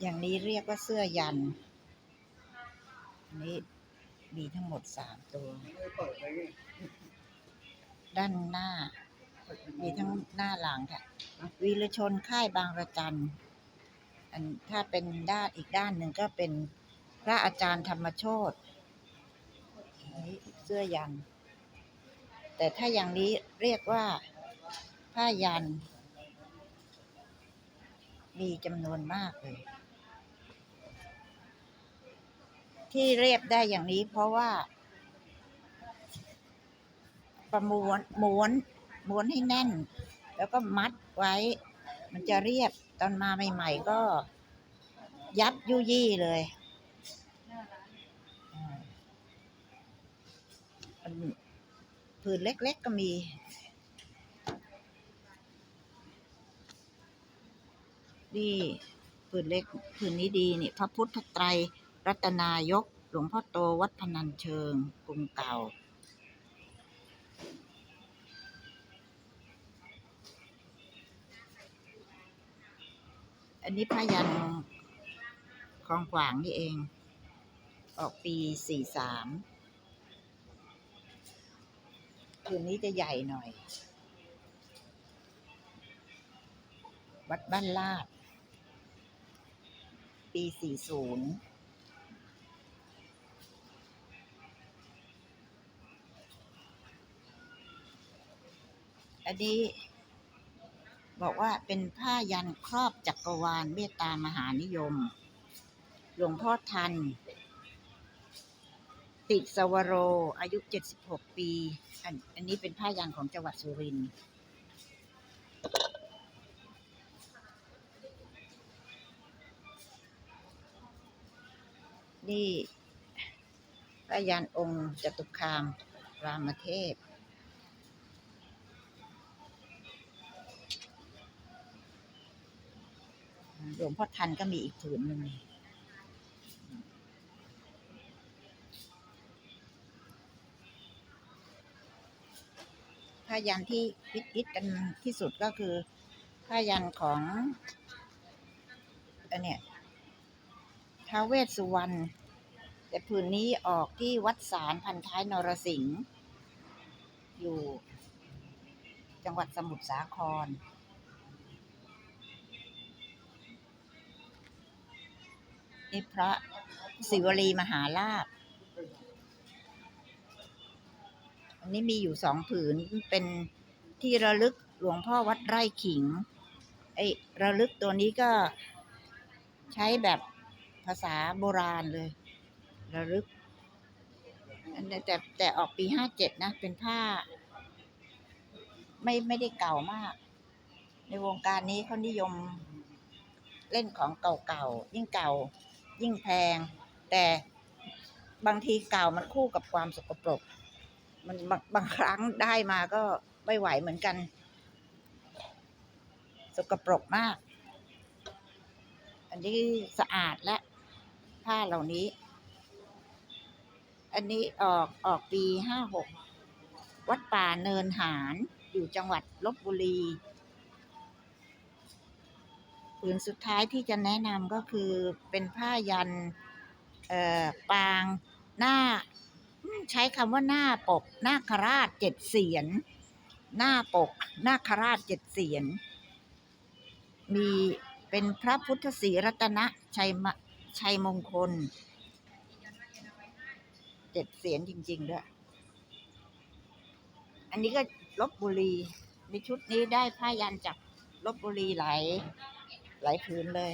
อย่างนี้เรียกว่าเสื้อยันอัน นี้มีทั้งหมดสามตัว ด้านหน้า มีทั้งหน้าหลังค่ะ วีรชนค่ายบางระจันอันถ้าเป็นด้านอีกด้านหนึ่งก็เป็นพระอาจารย์ธรรมโชตอันนี้เสื้อยัน แต่ถ้าอย่างนี้เรียกว่าผ้ายัน มีจำนวนมากเลย ที่เรียบได้อย่างนี้เพราะว่า ประมวนม้วนม้วนให้แน่น แล้วก็มัดไว้ มันจะเรียบตอนมาใหม่ๆก็ ยับยุยี่เลยอ่าอันผืนเล็กๆก็มีนี่ผืนเล็กผืนนี้ดีนี่พระพุทธไตร รัตนายก หลวงพ่อโตวัดพนัญเชิง กรุงเก่า อันนี้พายันคลองขวางนี่เอง ออกปีสี่สามคืนนี้จะใหญ่หน่อย วัดบ้านลาด ปีสี่ศูนย์ อันนี้บอกว่าเป็นผ้ายันครอบจักรวาลเมตตามหานิยม หลวงพ่อทัน ติสวโร อายุ 76 ปี อันอันนี้เป็นผ้ายันของจังหวัดสุรินทร์นี่ผ้ายันองค์จตุคามรามเทพ หลวงพ่อทันก็มีอีกผืนหนึ่งผ้ายันที่ฮิตฮิตกันที่สุดก็คือผ้ายันของอันเนี้ยท้าเวสสุวรรณแต่ผืนนี้ออกที่วัดสารพันท้ายนรสิงห์อยู่จังหวัดสมุทรสาคร นี่พระศิวลีมหาลาภอันนี้มีอยู่สองผืนเป็นที่ระลึกหลวงพ่อวัดไร่ขิง ไอ้ระลึกตัวนี้ก็ใช้แบบภาษาโบราณเลย ระลึกแต่แต่ออกปีห้าเจ็ดนะ เป็นผ้า ไม่ไม่ได้เก่ามาก ในวงการนี้เขานิยมเล่นของเก่าๆยิ่งเก่า ยิ่งแพง แต่บางทีเก่ามันคู่กับความสกปรก มันบางบางครั้งได้มาก็ไม่ไหวเหมือนกัน สกปรกมาก อันนี้สะอาดและผ้าเหล่านี้ อันนี้ออกออกปีห้าหกวัดป่าเนินหารอยู่จังหวัดลบบุรี ผืนสุดท้ายที่จะแนะนำก็คือเป็นผ้ายันเอ่อปางหน้าใช้คำว่าหน้าปกหน้าคราชเจ็ดเสียน หน้าปกหน้าคราชเจ็ดเสียน มีเป็นพระพุทธศรีรัตนชัยชัยมงคลเจ็ดเสียนจริง ๆ ด้วย อันนี้ก็ลบบุรีในชุดนี้ได้ผ้ายันจากลบบุรีหลาย หลายผืนเลย